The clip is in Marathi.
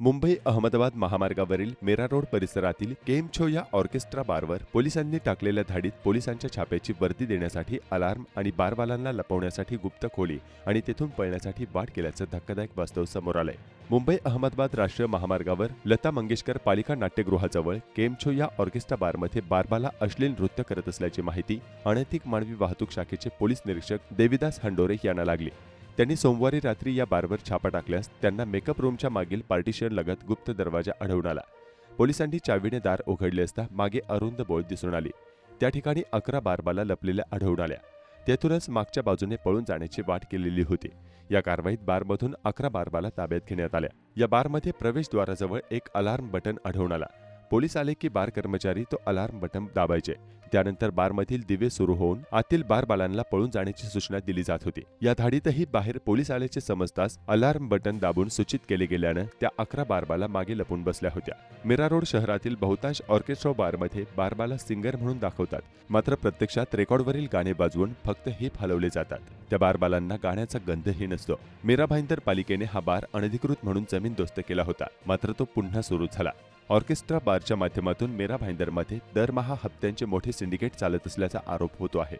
मुंबई अहमदाबाद महामार्गावरील मेरा रोड परिसरातील केमछो या ऑर्केस्ट्रा बारवर पोलिसांनी टाकलेल्या धाडीत पोलिसांच्या छाप्याची वर्दी देण्यासाठी अलार्म आणि बारवालांना लपवण्यासाठी गुप्त खोली आणि तेथून पळण्यासाठी वाट केल्याचं धक्कादायक वास्तव समोर आलंय. मुंबई अहमदाबाद राष्ट्रीय महामार्गावर लता मंगेशकर पालिका नाट्यगृहाजवळ केमछो या ऑर्केस्ट्रा बारमध्ये बारबाला अश्लील नृत्य करत असल्याची माहिती अनैतिक मानवी वाहतूक शाखेचे पोलीस निरीक्षक देविदास हंडोरे यांना लागली. त्यांनी सोमवारी रात्री या बारवर छापा टाकल्यास त्यांना मेकअप रूमच्या मागील पार्टिशन लगत गुप्त दरवाजा आढळून आला. पोलिसांनी चावीने दार उघडले असता मागे अरुंद बोळ दिसून आली. त्या ठिकाणी अकरा बारबाला लपलेल्या आढळून आल्या. तेथूनच मागच्या बाजूने पळून जाण्याची वाट केलेली होती. या कारवाईत बारमधून अकरा बारबाला ताब्यात घेण्यात आल्या. या बारमध्ये प्रवेशद्वाराजवळ एक अलार्म बटन आढळून आला. पोलीस आले की बार कर्मचारी तो अलार्म बटन दाबायचे. त्यानंतर बारमधील दिवे सुरू होऊन आतील बारबालांना पळून जाण्याची सूचना दिली जात होती. या धाडीतही बाहेर पोलीस आल्याचे समजताच अलार्म बटन दाबून सूचित केले गेल्यानं त्या अकरा बारबाला मागे लपून बसल्या होत्या. मीरा रोड शहरातील बहुतांश ऑर्केस्ट्रा बारमध्ये बारबाला सिंगर म्हणून दाखवतात. मात्र प्रत्यक्षात रेकॉर्डवरील गाणे वाजवून फक्त हिप हलवले जातात. त्या बारबालांना गाण्याचा गंधही नसतो. मीरा भाईंदर पालिकेने हा बार अनधिकृत म्हणून जमीन दोस्त केला होता. मात्र तो पुन्हा सुरू झाला. ऑर्केस्ट्रा बारच्या माध्यमातून मेरा भाईंदरमध्ये दरमहा हप्त्यांचे मोठे सिंडिकेट चालत असल्याचा आरोप होतो आहे.